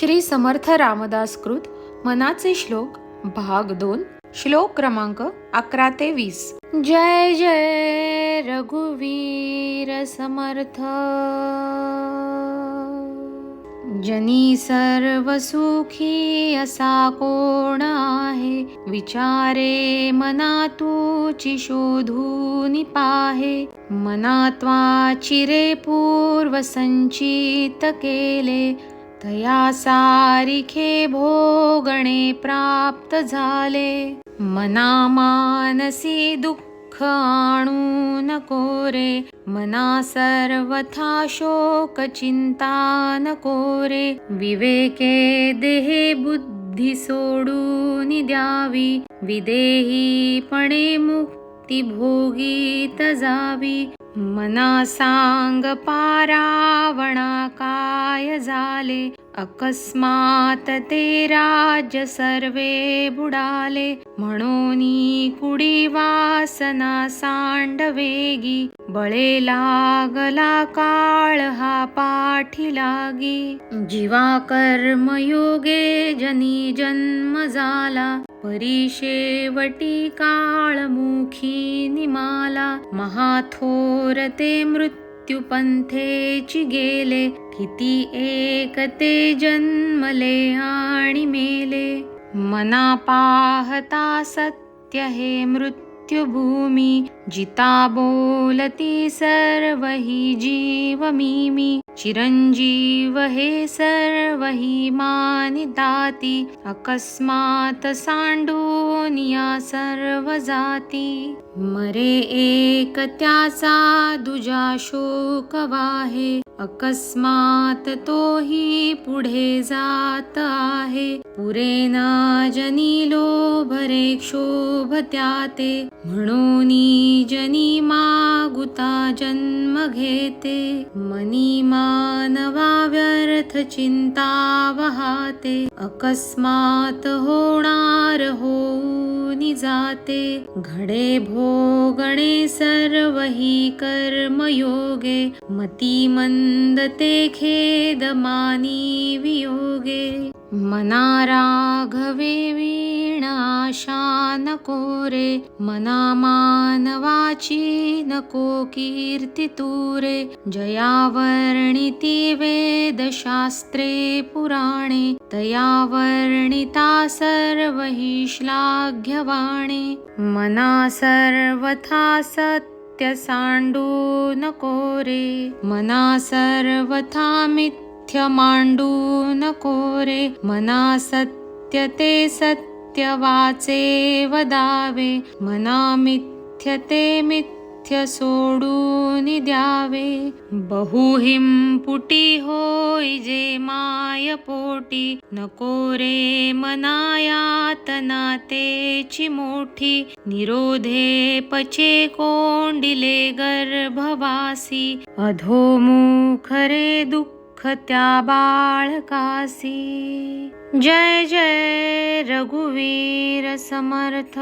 श्री समर्थ रामदास कृत मनाचे श्लोक भाग दोन श्लोक क्रमांक अकरा ते वीस. जय जय रघुवीर समर्थ. जनी सर्व सुखी असा कोण आहे? विचारे मना तुची शोधून पाहे. मनात्वा चिरे पूर्व संचित केले. तया सारिखे भोगणे प्राप्त झाले. मना मानसी दुःख आणू नको रे. मना सर्वथा शोक चिंता नको रे. विवेके देहे बुद्धी सोडून द्यावी. विदेहीपणे मुक्ती ती भोगीत जावी. मना सांग पारावणा काय झाले अकस्मात ते राज्य सर्वे बुडाले. म्हणून कुडी वासना सांडवेगी. बळे लागला काळ हा पाठी लागी. जीवा कर्मयोगे जनी जन्म झाला. परिशेवटी काळमुखी निमाला. महाथोर ते मृत्युपंथेची गेले. किती एक ते जन्मले आणि मेले. मना पाहता सत्य हे मृत्यू मृत्युभूमी जिता बोलती सर्व हि जीव मी चिरंजीव हे सर्व हि मानिताती अकस्मात सांडोनिया सर्व जाती मरे एक त्याचा दुजा शोक वाहे अकस्मात तोही पुढे जात आहे. पुरे ना जनी लोभरे क्षोभ त्याते. म्हणून जनी मागुता जन्म घेते. मनी मानवा व्यर्थ चिंता वहाते अकस्मात होणार होऊन जाते. घडे भोगणे सर्व ही कर्मयोगे मती मंद ते खेद मानी वियोगे. मना राघवे वीणाशा नको रे मना मानवाची नको कीर्तितूरे जया वर्णिति वेदशास्त्रे पुराणे तया वर्णिता सर्वैः श्लाघ्यवाणी मना सर्वथा सत् साण्डो न कोरे मना सर्वथा मित्र मिथ्य मांडू नको रे मना सत्य ते सत्य वाचे वदावे मना मिथ्य ते मिथ्य सोडून द्यावे. बहुहिम पुटी होय जे माय पोटी नको रे मनायातना तेची मोठी निरोधे पचे कोंडिले गर्भवासी. अधोमुख रे दुःख त्या बाळकासी. जय जय रघुवीर समर्थ.